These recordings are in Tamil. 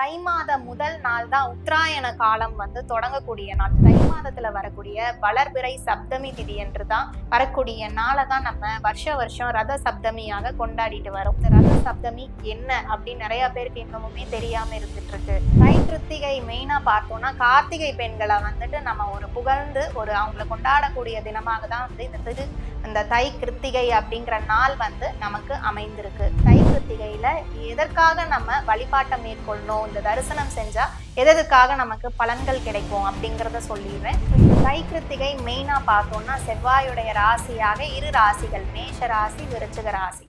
தை மாத முதல் நாள் தான் உத்தராயண காலம் வந்து தொடங்கக்கூடிய நாள். தை மாதத்துல வரக்கூடிய வளர்பிறை சப்தமி திதி என்று தான் வரக்கூடிய நாளை தான் நம்ம வருஷ வருஷம் ரத சப்தமியாக கொண்டாடிட்டு வரோம். இந்த ரத சப்தமி என்ன அப்படின்னு நிறைய பேருக்கு இன்னமுமே தெரியாம இருந்துட்டு இருக்கு. தை கிருத்திகை மெயினா பார்த்தோம்னா கார்த்திகை பெண்களை வந்துட்டு நம்ம ஒரு புகழ்ந்து ஒரு அவங்களை கொண்டாடக்கூடிய தினமாக தான் வந்து இந்த திரு இந்த தை கிருத்திகை அப்படிங்கிற நாள் வந்து நமக்கு அமைந்திருக்கு. தை கிருத்திகையில எதற்காக நம்ம வழிபாட்டை மேற்கொள்ளணும்? இந்த தரிசனம் செஞ்சா எதற்காக நமக்கு பலன்கள் கிடைக்கும் அப்படிங்கிறத சொல்லிடுறேன். இந்த தை கிருத்திகை மெயினா பார்த்தோம்னா செவ்வாயுடைய ராசியாக இரு ராசிகள் மேஷ ராசி விருச்சிக ராசி.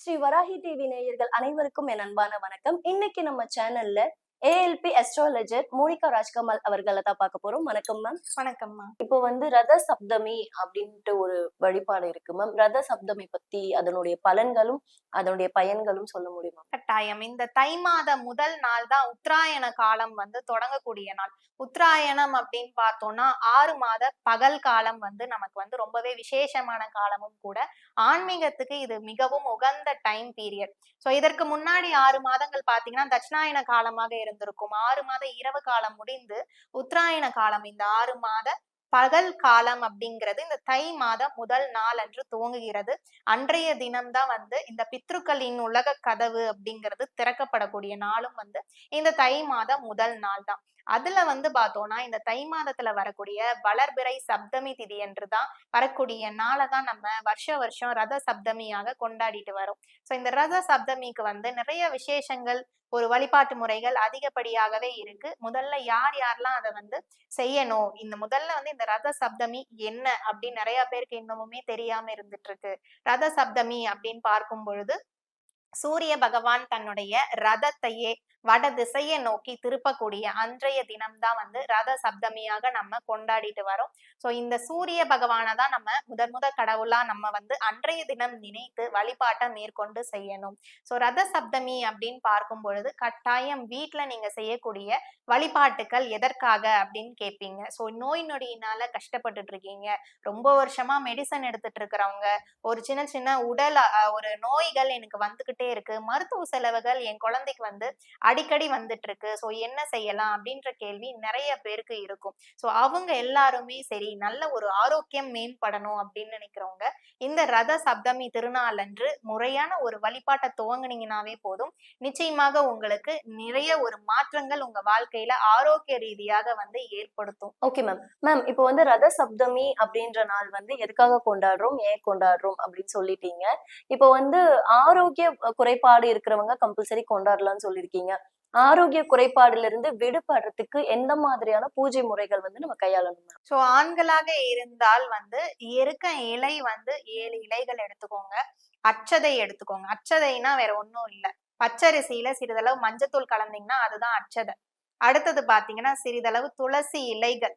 ஸ்ரீ வராகி டிவி நேயர்கள் அனைவருக்கும் என் அன்பான வணக்கம். இன்னைக்கு நம்ம சேனல்ல ஏஎல்பி அஸ்ட்ராலஜர் மோனிகா ராஜ்கமல் அவர்களை தான் பார்க்க போறோம். வணக்கம் மேம் வணக்கம்மா இப்போ வந்து ரத சப்தமி அப்படின்ட்டு ஒரு வழிபாடு இருக்கு மேம் ரத சப்தமி பத்தி அதனுடைய பலன்களும் அதனுடைய பயன்களும் சொல்ல முடியுமா? கட்டாயம். இந்த தை மாத முதல் நாள் தான் உத்தராயண காலம் வந்து தொடங்கக்கூடிய நாள். உத்தராயணம் அப்படின்னு பார்த்தோம்னா ஆறு மாத பகல் காலம் வந்து நமக்கு வந்து ரொம்பவே விசேஷமான காலமும் கூட ஆன்மீகத்துக்கு இது மிகவும் உகந்த டைம் பீரியட் ஸோ இதற்கு முன்னாடி ஆறு மாதங்கள் பார்த்தீங்கன்னா தட்சிணாயன காலமாக இருந்திருக்கும். ஆறு மாத இரவு காலம் முடிந்து உத்தராயண காலம் இந்த ஆறு மாத பகல் காலம் அப்படிங்கிறது இந்த தை மாதம் முதல் நாள் அன்று துவங்குகிறது. அன்றைய தினம்தான் வந்து இந்த பித்ருக்களின் உலக கதவு அப்படிங்கிறது திறக்கப்படக்கூடிய நாளும் வந்து இந்த தை மாதம் முதல் நாள் தான் அதுல வந்து பார்த்தோம்னா இந்த தை மாதத்துல வரக்கூடிய வளர்பிறை சப்தமி திதி என்று தான் வரக்கூடிய நாளை தான் நம்ம வருஷ வருஷம் ரத சப்தமியாக கொண்டாடிட்டு வரோம். ஸோ இந்த ரத சப்தமிக்கு வந்து நிறைய விசேஷங்கள் ஒரு வழிபாட்டு முறைகள் அதிகப்படியாகவே இருக்கு. முதல்ல யார் யாரெல்லாம் அதை வந்து செய்யணும்? இந்த முதல்ல வந்து இந்த ரத சப்தமி என்ன அப்படின்னு நிறைய பேருக்கு இன்னமுமே தெரியாம இருந்துட்டு இருக்கு. ரத சப்தமி அப்படின்னு பார்க்கும் பொழுது சூரிய பகவான் தன்னுடைய ரதத்தையே வட திசையை நோக்கி திருப்பக்கூடிய அன்றைய தினம்தான் வந்து ரத சப்தமியாக நம்ம கொண்டாடிட்டு வரோம். சோ இந்த சூரிய பகவானை தான் நம்ம முதன் முத கடவுளா நம்ம வந்து அன்றைய தினம் நினைத்து வழிபாட்டை மேற்கொண்டு செய்யணும். சோ ரத சப்தமி அப்படின்னு பார்க்கும் பொழுது கட்டாயம் வீட்டுல நீங்க செய்யக்கூடிய வழிபாட்டுக்கள் எதற்காக அப்படின்னு கேட்பீங்க சோ நோய் நொடியினால கஷ்டப்பட்டுட்டு இருக்கீங்க. ரொம்ப வருஷமா மெடிசன் எடுத்துட்டு இருக்கிறவங்க ஒரு சின்ன சின்ன உடல் ஒரு நோய்கள் எனக்கு வந்துகிட்டு இருக்கு. மருத்துவ செலவுகள் என் குழந்தைக்கு வந்து அடிக்கடி வந்துட்டு இருக்கு ஸோ என்ன செய்யலாம்? அப்படின்ற கேள்வி நிறைய பேருக்கு இருக்கும். ஸோ அவங்க எல்லாருமே சரி நல்ல ஒரு ஆரோக்கியம் மேம்படணும் அப்படின்னு நினைக்கிறவங்க இந்த ரத சப்தமி திருநாள் அன்று முறையான ஒரு வழிபாட்டை துவங்குனீங்கனாவே போதும். நிச்சயமாக உங்களுக்கு நிறைய ஒரு மாற்றங்கள் உங்க வாழ்க்கையில ஆரோக்கிய ரீதியாக வந்து ஏற்படுத்தும். ஓகே மேம் மேம் இப்போ வந்து ரத சப்தமி அப்படின்ற நாள் வந்து எதுக்காக கொண்டாடுறோம்? ஏன் கொண்டாடுறோம்? அப்படின்னு சொல்லிட்டீங்க. இப்போ வந்து ஆரோக்கிய குறைபாடு இருக்கிறவங்க கம்பல்சரி கொண்டாடலாம்னு சொல்லியிருக்கீங்க. ஆரோக்கிய குறைபாடுல இருந்து விடுபடுறதுக்கு எந்த மாதிரியான பூஜை முறைகள் வந்து நம்ம கையாளணும் ஸோ ஆண்களாக இருந்தால் வந்து எருக்க இலை வந்து ஏழு இலைகள் எடுத்துக்கோங்க. அச்சதை எடுத்துக்கோங்க. அச்சதைனா வேற ஒன்றும் இல்லை. பச்சரிசியில சிறிதளவு மஞ்சத்தூள் கலந்தீங்கன்னா அதுதான் அச்சதை. அடுத்தது பாத்தீங்கன்னா சிறிதளவு துளசி இலைகள்.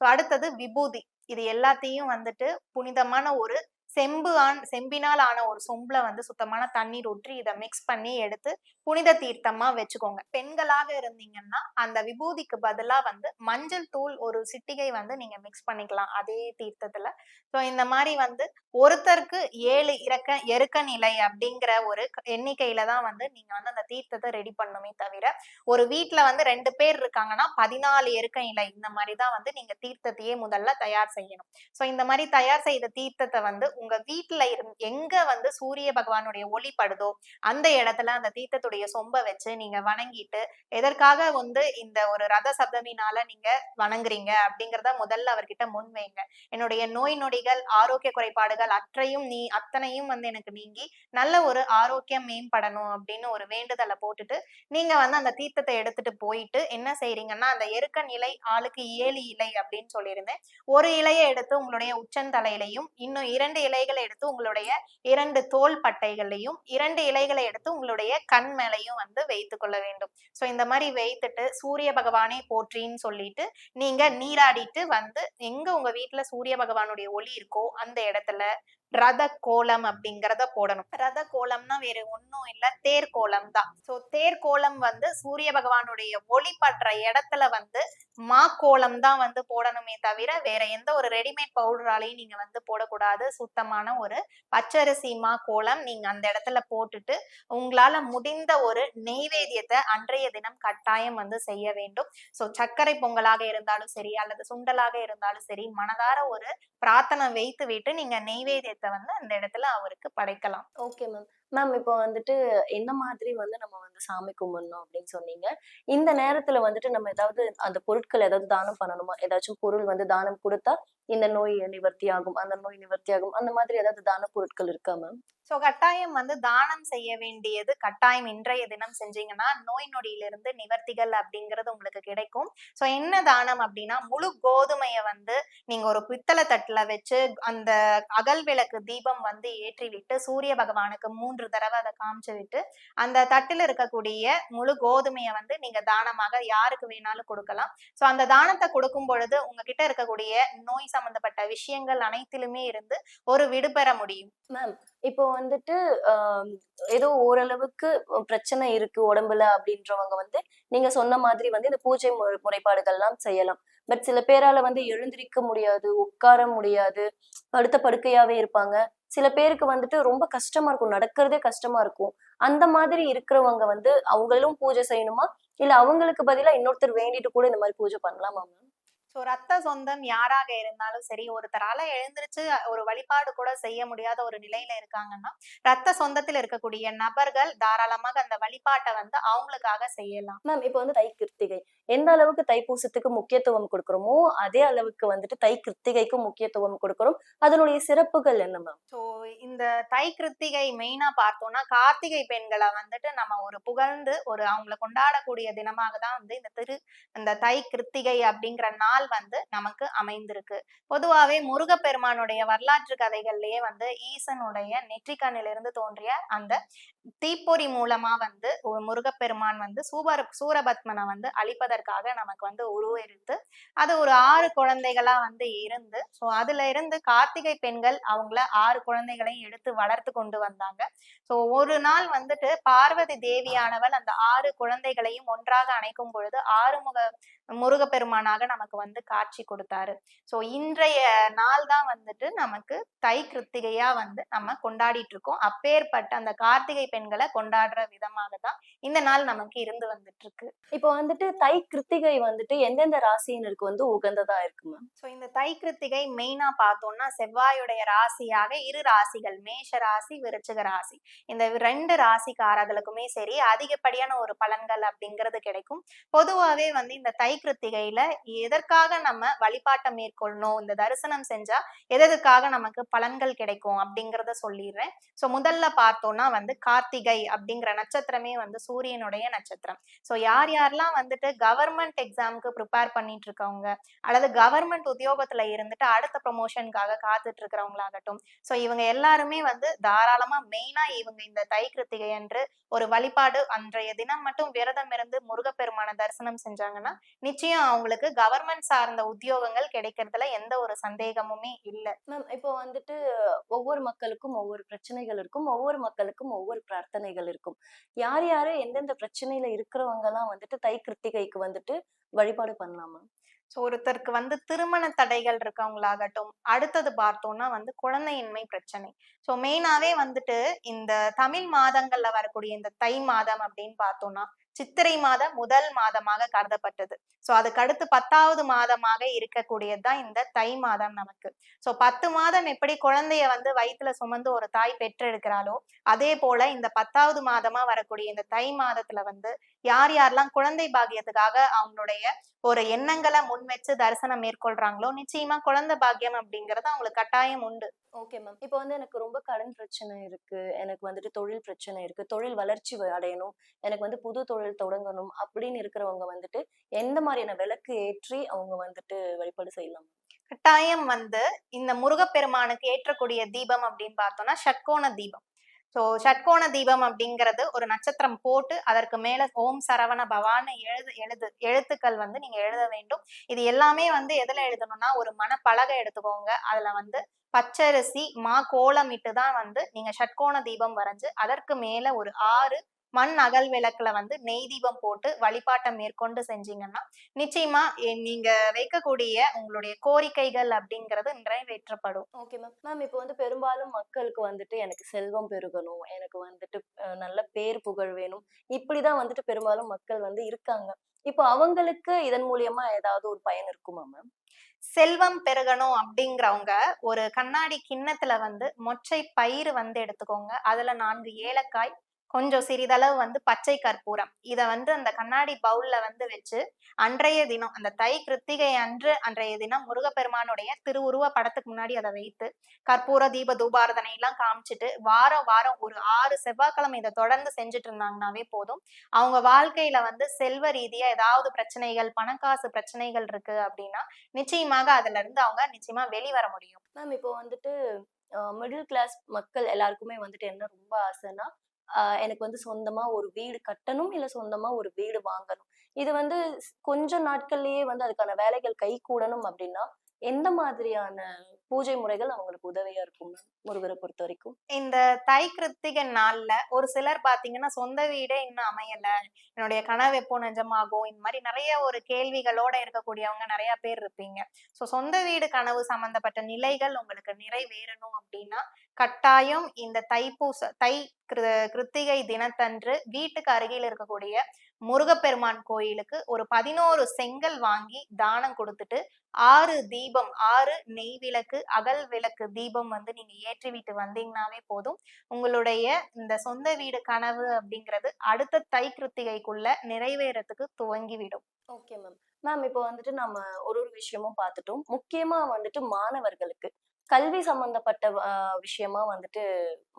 ஸோ அடுத்தது விபூதி. இது எல்லாத்தையும் வந்துட்டு புனிதமான ஒரு செம்பு ஆன் செம்பினால் ஆன ஒரு சொம்புல வந்து சுத்தமான தண்ணீர் ஊற்றி இதை மிக்ஸ் பண்ணி எடுத்து புனித தீர்த்தமா வச்சுக்கோங்க. பெண்களாக இருந்தீங்கன்னா அந்த விபூதிக்கு பதிலா வந்து மஞ்சள் தூள் ஒரு சிட்டிகை வந்து நீங்க மிக்ஸ் பண்ணிக்கலாம் அதே தீர்த்தத்துல. ஸோ இந்த மாதிரி வந்து ஒருத்தருக்கு ஏழு இறக்க எருக்க நிலை அப்படிங்கிற ஒரு எண்ணிக்கையில தான் வந்து நீங்க வந்து அந்த தீர்த்தத்தை ரெடி பண்ணுமே தவிர ஒரு வீட்ல வந்து ரெண்டு பேர் இருக்காங்கன்னா பதினாலு எருக்க நிலை இந்த மாதிரி தான் வந்து நீங்க தீர்த்தத்தையே முதல்ல தயார் செய்யணும். ஸோ இந்த மாதிரி தயார் செய்த தீர்த்தத்தை வந்து உங்க வீட்டுல இருந்து எங்க வந்து சூரிய பகவானுடைய ஒளி படுதோ அந்த இடத்துல அந்த தீர்த்தத்துடைய சொம்ப வச்சு நீங்க வணங்கிட்டு எதற்காக வந்து இந்த ஒரு ரத சப்தமினால நீங்க வணங்குறீங்க அப்படிங்கறத முதல்ல அவர்கிட்ட முன் வைங்க. என்னுடைய நோய் நொடிகள் ஆரோக்கிய குறைபாடுகள் அற்றையும் நீ அத்தனையும் வந்து எனக்கு நீங்கி நல்ல ஒரு ஆரோக்கியம் மேம்படணும் அப்படின்னு ஒரு வேண்டுதலை போட்டுட்டு நீங்க வந்து அந்த தீர்த்தத்தை எடுத்துட்டு போயிட்டு என்ன செய்றீங்கன்னா அந்த எருக்க நிலை ஆளுக்கு ஏழு இலை அப்படின்னு சொல்லியிருந்தேன். ஒரு இலையை எடுத்து உங்களுடைய உச்சந்தலையிலையும் இன்னும் இரண்டு இலைகளை எடுத்து உங்களுடைய இரண்டு தோல் பட்டைகளையும் இரண்டு இலைகளை எடுத்து உங்களுடைய கண் மேலையும் வந்து வைத்து கொள்ள வேண்டும். சோ இந்த மாதிரி வைத்துட்டு சூரிய பகவானே போற்றின்னு சொல்லிட்டு நீங்க நீராடிட்டு வந்து எங்க உங்க வீட்டுல சூரிய பகவானுடைய ஒளி இருக்கோ அந்த இடத்துல ரத கோலம் அப்படிங்கறத போடணும். ரத கோலம்னா வேற ஒன்னும் இல்ல தேர் கோலம் தான். சோ தேர் கோலம் வந்து சூரிய பகவானுடைய ஒளி படுற இடத்துல வந்து மா கோலம் தான் வந்து போடணுமே தவிர வேற எந்த ஒரு ரெடிமேட் பவுடராலையும் நீங்க வந்து போடக்கூடாது. சுத்தமான ஒரு பச்சரிசி மா கோலம் நீங்க அந்த இடத்துல போட்டுட்டு உங்களால முடிந்த ஒரு நெய்வேத்தியத்தை அன்றைய தினம் கட்டாயம் வந்து செய்ய வேண்டும். சோ சர்க்கரை பொங்கலாக இருந்தாலும் சரி அல்லது சுண்டலாக இருந்தாலும் சரி மனதார ஒரு பிரார்த்தனை வைத்து விட்டு நீங்க நெய்வேத்தியத்தை வந்து அந்த இடத்துல அவருக்கு படைக்கலாம். ஓகே மேம் மேம் இப்போ வந்துட்டு என்ன மாதிரி வந்து நம்ம வந்து சாமி கும்பிடணும்? அப்படின்னு சொன்னீங்க. இந்த நேரத்துல வந்துட்டு நம்ம ஏதாவது அந்த பொருட்கள் ஏதாவது தானம் பண்ணணுமா? ஏதாச்சும் பொருள் வந்து தானம் கொடுத்தா இந்த நோய் நிவர்த்தி ஆகும் அந்த நோய் நிவர்த்தி ஆகும் அந்த மாதிரி ஏதாவது தான பொருட்கள் இருக்கா மேம்? சோ கட்டாயம் வந்து தானம் செய்ய வேண்டியது கட்டாயம் இன்றைய தினம் செஞ்சீங்கன்னா நோய் நொடியிலிருந்து நிவர்த்திகள் அப்படிங்கிறது உங்களுக்கு கிடைக்கும். சோ என்ன தானம் அப்படின்னா முழு கோதுமைய வந்து நீங்க ஒரு பித்தளை தட்டுல வச்சு அந்த அகல் விளக்கு தீபம் வந்து ஏற்றி விட்டு சூரிய பகவானுக்கு மூன்று தடவை அதை காமிச்சு விட்டு அந்த தட்டுல இருக்கக்கூடிய முழு கோதுமையை வந்து நீங்க தானமாக யாருக்கு வேணாலும் கொடுக்கலாம். சோ அந்த தானத்தை கொடுக்கும் பொழுது உங்ககிட்ட இருக்கக்கூடிய நோய் சம்பந்தப்பட்ட விஷயங்கள் அனைத்திலுமே இருந்து ஒரு விடுபெற முடியும். மேம் இப்போ வந்துட்டு ஆஹ் ஏதோ ஓரளவுக்கு பிரச்சனை இருக்கு உடம்புல அப்படின்றவங்க வந்து நீங்க சொன்ன மாதிரி வந்து இந்த பூஜை மு- முறைப்பாடுகள்லாம் செய்யலாம். பட் சில பேரால வந்து எழுந்திருக்க முடியாது உட்கார முடியாது படுத்த படுக்கையாவே இருப்பாங்க. சில பேருக்கு வந்துட்டு ரொம்ப கஷ்டமா இருக்கும் நடக்கிறதே கஷ்டமா இருக்கும். அந்த மாதிரி இருக்கிறவங்க வந்து அவங்களும் பூஜை செய்யணுமா? இல்ல அவங்களுக்கு பதிலா இன்னொருத்தர் வேண்டிட்டு கூட இந்த மாதிரி பூஜை பண்ணலாமா மேம் சோ ரத்த சொந்தம் யாராக இருந்தாலும் சரி ஒருத்தரால எழுந்திருச்சு ஒரு வழிபாடு கூட செய்ய முடியாத ஒரு நிலையில இருக்காங்கன்னா ரத்த சொந்தத்தில் இருக்கக்கூடிய நபர்கள் தாராளமாக அந்த வழிபாட்டை வந்து அவங்களுக்காக செய்யலாம். மேம் இப்போ வந்து தை கிருத்திகை எந்த அளவுக்கு தைப்பூசத்துக்கு முக்கியத்துவம் கொடுக்குறோமோ அதே அளவுக்கு வந்துட்டு தை கிருத்திகைக்கும் முக்கியத்துவம் கொடுக்குறோம். அதனுடைய சிறப்புகள் என்ன மேம் ஸோ இந்த தை கிருத்திகை மெயினா பார்த்தோம்னா கார்த்திகை பெண்களை வந்துட்டு நம்ம ஒரு புகழ்ந்து ஒரு அவங்கள கொண்டாடக்கூடிய தினமாக தான் வந்து இந்த திரு இந்த தை கிருத்திகை அப்படிங்கிற நாள் வந்து நமக்கு அமைந்திருக்கு. பொதுவாகவே முருகப்பெருமானுடைய வரலாற்று கதைகள்லயே வந்து ஈசனுடைய நெற்றிக்கண்ணிலிருந்து தோன்றிய அந்த தீப்பொறி மூலமா வந்து முருகப்பெருமான் வந்து சூபர சூரபத்மனை வந்து அழிப்பதற்காக நமக்கு வந்து உருவெடுத்து அது ஒரு ஆறு குழந்தைகளா வந்து இருந்து ஸோ அதுல இருந்து கார்த்திகை பெண்கள் அவங்கள ஆறு குழந்தைகளையும் எடுத்து வளர்த்து கொண்டு வந்தாங்க. ஸோ ஒரு நாள் வந்துட்டு பார்வதி தேவியானவள் அந்த ஆறு குழந்தைகளையும் ஒன்றாக அணைக்கும் பொழுது ஆறுமுக முருகப்பெருமானாக நமக்கு வந்து காட்சி கொடுத்தாரு. ஸோ இன்றைய நாள் தான் வந்துட்டு நமக்கு தை கிருத்திகையா வந்து நம்ம கொண்டாடிட்டு இருக்கோம் அப்பேற்பட்ட அந்த கார்த்திகை பெண்களை கொண்டாடுற விதமாக தான் இந்த நாள் நமக்கு இருந்து வந்துட்டு இருக்கு இப்போ வந்துட்டு தை கிருத்திகை வந்துட்டு எந்தெந்த ராசியினருக்கு வந்து உகந்ததா இருக்கு மேம் ஸோ இந்த தை கிருத்திகை மெயினா பார்த்தோம்னா செவ்வாயுடைய ராசியாக இரு ராசிகள் மேஷ ராசி விருச்சிக ராசி. இந்த ரெண்டு ராசிக்காரர்களுக்குமே சரி அதிகப்படியான ஒரு பலன்கள் அப்படிங்கிறது கிடைக்கும். பொதுவாகவே வந்து இந்த தை கிருத்திகையில எதற்காக நம்ம வழிபாட்டை மேற்கொள்ளணும்? இந்த தரிசனம் செஞ்சா எதற்காக நமக்கு பலன்கள் கிடைக்கும் அப்படிங்கிறத சொல்லிடுறேன். ஸோ முதல்ல பார்த்தோம்னா வந்து கார்த்திகை அப்படிங்கிற நட்சத்திரமே வந்து சூரியனுடைய நட்சத்திரம். ஸோ யார் யாரெல்லாம் வந்துட்டு கவர்மெண்ட் எக்ஸாமுக்கு ப்ரிப்பேர் பண்ணிட்டு இருக்கவங்க அல்லது கவர்மெண்ட் உத்தியோகத்துல இருந்துட்டு அடுத்த ப்ரொமோஷனுக்காக காத்துட்டு இருக்கிறவங்களாகட்டும் ஸோ இவங்க எல்லாருமே வந்து தாராளமா மெயினா இவங்க இந்த தை கிருத்திகை அன்று ஒரு வழிபாடு அன்றைய தினம் மட்டும் விரதம் இருந்து முருகப்பெருமான தரிசனம் செஞ்சாங்கன்னா நிச்சயம் அவங்களுக்கு கவர்மெண்ட் சார்ந்த உத்தியோகங்கள் கிடைக்கிறதுல எந்த ஒரு சந்தேகமுமே இல்லை. மேம் இப்போ வந்துட்டு ஒவ்வொரு மக்களுக்கும் ஒவ்வொரு பிரச்சனைகள் இருக்கும். ஒவ்வொரு மக்களுக்கும் ஒவ்வொரு பிரார்த்தனைகள் இருக்கும். யார் யாரு எந்தெந்த பிரச்சனையில இருக்கிறவங்க எல்லாம் வந்துட்டு தை கிருத்திகைக்கு வந்துட்டு வழிபாடு பண்ணலாமா ஸோ ஒருத்தருக்கு வந்து திருமண தடைகள் இருக்கவங்களாகட்டும் அடுத்தது பார்த்தோம்னா வந்து குழந்தையின்மை பிரச்சனை. ஸோ மெயினாவே வந்துட்டு இந்த தமிழ் மாதங்கள்ல வரக்கூடிய இந்த தை மாதம் அப்படின்னு பார்த்தோம்னா சித்திரை மாதம் முதல் மாதமாக கருதப்பட்டது. சோ அதுக்கு அடுத்து பத்தாவது மாதமாக இருக்கக்கூடியது தான் இந்த தை மாதம் நமக்கு. சோ பத்து மாதம் எப்படி குழந்தைய வந்து வயிற்றுல சுமந்து ஒரு தாய் பெற்றெடுக்கிறாளோ அதே போல இந்த பத்தாவது மாதமா வரக்கூடிய இந்த தை மாதத்துல வந்து யார் யாரெல்லாம் குழந்தை பாக்கியத்துக்காக அவங்களுடைய ஒரு எண்ணங்களை முன் வச்சு தரிசனம் மேற்கொள்றாங்களோ நிச்சயமா குழந்தை பாக்கியம் அப்படிங்கிறது அவங்களுக்கு கட்டாயம் உண்டு. ஓகே மேம் இப்போ வந்து எனக்கு ரொம்ப கடன் பிரச்சனை இருக்கு. எனக்கு வந்துட்டு தொழில் பிரச்சனை இருக்கு. தொழில் வளர்ச்சி அடையணும். எனக்கு வந்து புது தொழில் தொடங்கணும் அப்படின்னு இருக்கிறவங்க வந்துட்டு எந்த மாதிரியான விளக்கு ஏற்றி அவங்க வந்துட்டு வழிபாடு செய்யலாம்? கட்டாயம் வந்து இந்த முருகப்பெருமானுக்கு ஏற்றக்கூடிய தீபம் அப்படின்னு பார்த்தோம்னா ஷட்கோண தீபம். ஸோ ஷட்கோண தீபம் அப்படிங்கிறது ஒரு நட்சத்திரம் போட்டு அதற்கு மேல ஓம் சரவண பவான்னு எழுது எழுது எழுத்துக்கள் வந்து நீங்க எழுத வேண்டும். இது எல்லாமே வந்து எதுல எழுதணும்னா ஒரு மனப்பலகை எடுத்துக்கோங்க. அதுல வந்து பச்சரிசி மா கோலமிட்டு தான் வந்து நீங்க ஷட்கோண தீபம் வரைஞ்சு அதற்கு மேல ஒரு ஆறு மண் அகல் விளக்குல வந்து நெய் தீபம் போட்டு வழிபாட்டை மேற்கொண்டு செஞ்சீங்கன்னா நிச்சயமா நீங்க வைக்கக்கூடிய உங்களுடைய கோரிக்கைகள் அப்படிங்கிறது நிறைவேற்றப்படும். Okay ma'am. மேம் இப்போ வந்து பெரும்பாலும் மக்களுக்கு வந்துட்டு எனக்கு செல்வம் பெருகணும் எனக்கு வந்துட்டு நல்ல பேர் புகழ் வேணும். இப்படிதான் வந்துட்டு பெரும்பாலும் மக்கள் வந்து இருக்காங்க. இப்போ அவங்களுக்கு இதன் மூலியமா ஏதாவது ஒரு பயன் இருக்குமா மேம்? செல்வம் பெருகணும் அப்படிங்கிறவங்க ஒரு கண்ணாடி கிண்ணத்துல வந்து மொச்சை பயிறு வந்து எடுத்துக்கோங்க. அதுல நான்கு ஏலக்காய் கொஞ்சம் சிறிதளவு வந்து பச்சை கற்பூரம். இதை வந்து அந்த கண்ணாடி பவுல்ல வந்து வச்சு அன்றைய தினம் அந்த தை கிருத்திகை அன்று அன்றைய தினம் முருகப்பெருமானுடைய திருவுருவ படத்துக்கு முன்னாடி அதை வைத்து கற்பூர தீப தூபாரதனை எல்லாம் காமிச்சிட்டு வாரம் வாரம் ஒரு ஆறு செவ்வாய்க்கிழமை இதை தொடர்ந்து செஞ்சுட்டு இருந்தாங்கனாவே போதும். அவங்க வாழ்க்கையில வந்து செல்வ ரீதியா ஏதாவது பிரச்சனைகள் பணக்காசு பிரச்சனைகள் இருக்கு அப்படின்னா நிச்சயமாக அதுல இருந்து அவங்க நிச்சயமா வெளிவர முடியும். மேம் இப்போ வந்துட்டு மிடில் கிளாஸ் மக்கள் எல்லாருக்குமே வந்துட்டு என்ன ரொம்ப ஆசைன்னா எனக்கு வந்து சொந்தமா ஒரு வீடு கட்டணும் இல்ல சொந்தமா ஒரு வீடு வாங்கணும். இது வந்து கொஞ்ச நாட்கள்லயே வந்து அதுக்கான வேலைகள் கை கூடணும் அப்படின்னா எந்த மாதிரியான பூஜை முறைகள் அவங்களுக்கு உதவியா இருக்கும் முருகரை பொறுத்த வரைக்கும். இந்த தை கிருத்திகை நாள்ல ஒரு சிலர் பாத்தீங்கன்னா சொந்த வீடே இன்னும் அமையல. என்னுடைய கனவு எப்போ நிஜமாகும்? இந்த மாதிரி நிறைய ஒரு கேள்விகளோட இருக்கக்கூடியவங்க நிறைய பேர் இருப்பீங்க. சோ சொந்த வீடு கனவு சம்பந்தப்பட்ட நிலைகள் உங்களுக்கு நிறைவேறணும் அப்படின்னா கட்டாயம் இந்த தைப்பூச தை கிரு- கிருத்திகை தினத்தன்று வீட்டுக்கு அருகில் இருக்கக்கூடிய முருகப்பெருமான் கோயிலுக்கு ஒரு பதினோரு செங்கல் வாங்கி தானம் கொடுத்துட்டு ஆறு தீபம் ஆறு நெய் விளக்கு அகல் விளக்கு தீபம் வந்து நீங்க ஏற்றி விட்டு வந்தீங்கன்னாவே போதும். உங்களுடைய இந்த சொந்த வீடு கனவு அப்படிங்கிறது அடுத்த தை கிருத்திகைக்குள்ள நிறைவேறத்துக்கு துவங்கிவிடும். Okay ma'am. மேம் இப்போ வந்துட்டு நம்ம ஒரு ஒரு விஷயமும் பார்த்துட்டோம். முக்கியமா வந்துட்டு மாணவர்களுக்கு கல்வி சம்பந்தப்பட்ட விஷயமா வந்துட்டு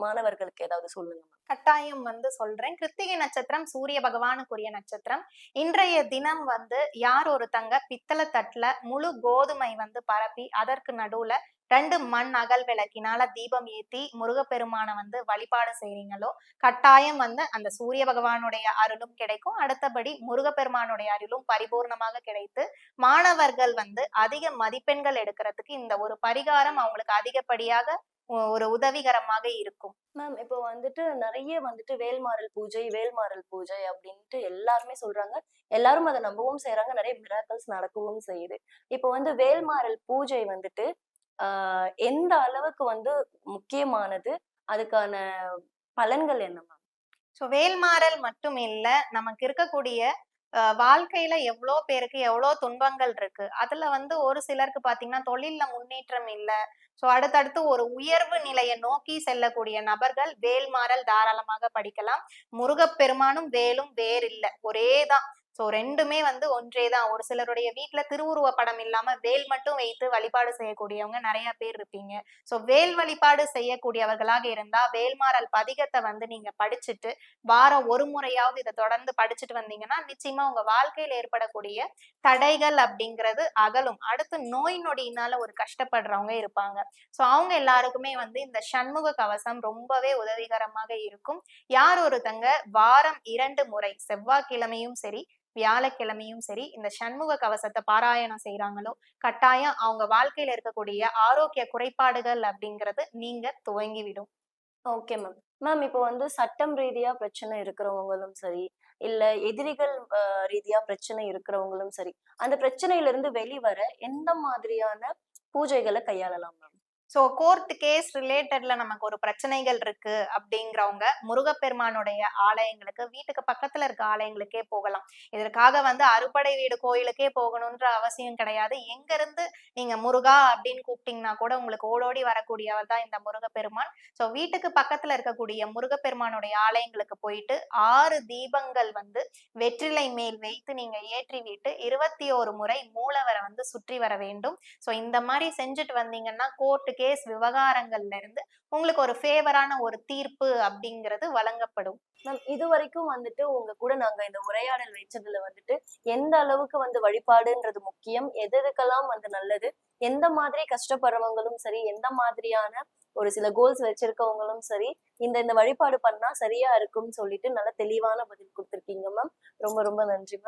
மாணவர்களுக்கு ஏதாவது சொல்லுங்க மேம். கட்டாயம் வந்து சொல்றேன். கிருத்திகை நட்சத்திரம் சூரிய பகவானுக்குரிய நட்சத்திரம். இன்றைய தினம் வந்து யார் ஒருத்தங்க பித்தளை தட்டுல முழு கோதுமை வந்து பரப்பி அதற்கு நடுவுல ரெண்டு மண் அகல் விளக்கினால தீபம் ஏத்தி முருகப்பெருமானை வந்து வழிபாடு செய்றீங்களோ கட்டாயம் வந்து அந்த சூரிய பகவானுடைய அருளும் கிடைக்கும். அடுத்தபடி முருகப்பெருமானுடைய அருளும் பரிபூர்ணமாக கிடைத்து மாணவர்கள் வந்து அதிக மதிப்பெண்கள் எடுக்கிறதுக்கு இந்த ஒரு பரிகாரம் அவங்களுக்கு அதிகப்படியாக ஒரு உதவிகரமாக இருக்கும். மேம் இப்போ வந்துட்டு நிறைய வந்துட்டு வேல்மாறல் பூஜை வேல்மாறல் பூஜை அப்படின்ட்டு எல்லாருமே சொல்றாங்க. எல்லாரும் அதை நம்பவும் செய்றாங்க. நிறைய மிராக்கல்ஸ் நடக்கவும் செய்யுது. இப்போ வந்து வேல்மாறல் பூஜை வந்துட்டு ஆஹ் எந்த அளவுக்கு வந்து முக்கியமானது? அதுக்கான பலன்கள் என்ன மேம்? ஸோ வேல்மாறல் மட்டும் இல்ல நமக்கு இருக்கக்கூடிய வாழ்க்கையில எவ்வளோ பேருக்கு எவ்வளோ துன்பங்கள் இருக்கு. அதுல வந்து ஒரு சிலருக்கு பாத்தீங்கன்னா தொழில்ல முன்னேற்றம் இல்ல. ஸோ அடுத்தடுத்து ஒரு உயர்வு நிலையை நோக்கி செல்லக்கூடிய நபர்கள் வேல்மாறல் தாராளமாக படிக்கலாம். முருகப்பெருமானும் வேலும் வேறில்லை. ஒரே தான் ஸோ ரெண்டுமே வந்து ஒன்றே தான் ஒரு சிலருடைய வீட்டுல திருவுருவ படம் இல்லாம வேல் மட்டும் வைத்து வழிபாடு செய்யக்கூடியவங்க நிறைய பேர் இருப்பீங்க. ஸோ வேல் வழிபாடு செய்யக்கூடியவர்களாக இருந்தா வேல்மாறல் பதிகத்தை வந்து நீங்க படிச்சுட்டு வாரம் ஒரு முறையாவது இதை தொடர்ந்து படிச்சுட்டு வந்தீங்கன்னா நிச்சயமா உங்க வாழ்க்கையில ஏற்படக்கூடிய தடைகள் அப்படிங்கிறது அகலும். அடுத்து நோய் நொடியினால ஒரு கஷ்டப்படுறவங்க இருப்பாங்க. சோ அவங்க எல்லாருக்குமே வந்து இந்த சண்முக கவசம் ரொம்பவே உதவிகரமாக இருக்கும். யார் ஒருத்தங்க வாரம் இரண்டு முறை செவ்வாய்க்கிழமையும் சரி வியாழக்கிழமையும் சரி இந்த சண்முக கவசத்தை பாராயணம் செய்யறாங்களோ கட்டாயம் அவங்க வாழ்க்கையில இருக்கக்கூடிய ஆரோக்கிய குறைபாடுகள் அப்படிங்கிறது நீங்க துவங்கிவிடும். Okay ma'am. மேம் இப்போ வந்து சட்டம் ரீதியா பிரச்சனை இருக்கிறவங்களும் சரி இல்ல எதிரிகள் ரீதியா பிரச்சனை இருக்கிறவங்களும் சரி அந்த பிரச்சனையில இருந்து வெளிவர எந்த மாதிரியான பூஜைகளை கையாளலாம் மேம்? ஸோ கோர்ட் கேஸ் ரிலேட்டட்ல நமக்கு ஒரு பிரச்சனைகள் இருக்கு அப்படிங்கிறவங்க முருகப்பெருமானுடைய ஆலயங்களுக்கு வீட்டுக்கு பக்கத்துல இருக்க ஆலயங்களுக்கே போகலாம். இதற்காக வந்து அறுபடை வீடு கோயிலுக்கே போகணுன்ற அவசியம் கிடையாது. எங்க இருந்து நீங்க முருகா அப்படின்னு கூப்பிட்டீங்கன்னா கூட உங்களுக்கு ஓடோடி வரக்கூடியவர் தான் இந்த முருகப்பெருமான். ஸோ வீட்டுக்கு பக்கத்துல இருக்கக்கூடிய முருகப்பெருமானுடைய ஆலயங்களுக்கு போயிட்டு ஆறு தீபங்கள் வந்து வெற்றிலை மேல் வைத்து நீங்க ஏற்றி விட்டு இருபத்தி ஒரு முறை மூலவரை வந்து சுற்றி வர வேண்டும். ஸோ இந்த மாதிரி செஞ்சுட்டு வந்தீங்கன்னா கோர்ட்டு கேஸ் விவகாரங்கள்ல இருந்து உங்களுக்கு ஒரு ஃபேவரான ஒரு தீர்ப்பு அப்படிங்கிறது வழங்கப்படும். மேம் இது வரைக்கும் வந்துட்டு உங்க கூட நாங்க இந்த உரையாடல் வச்சதுல வந்துட்டு எந்த அளவுக்கு வந்து வழிபாடுன்றது முக்கியம் எது எதுக்கெல்லாம் வந்து நல்லது எந்த மாதிரி கஷ்டப்படுறவங்களும் சரி எந்த மாதிரியான ஒரு சில கோல்ஸ் வச்சிருக்கவங்களும் சரி இந்த இந்த வழிபாடு பண்ணா சரியா இருக்கும்னு சொல்லிட்டு நல்ல தெளிவான பதில் கொடுத்துருக்கீங்க மேம் ரொம்ப ரொம்ப நன்றி மேம்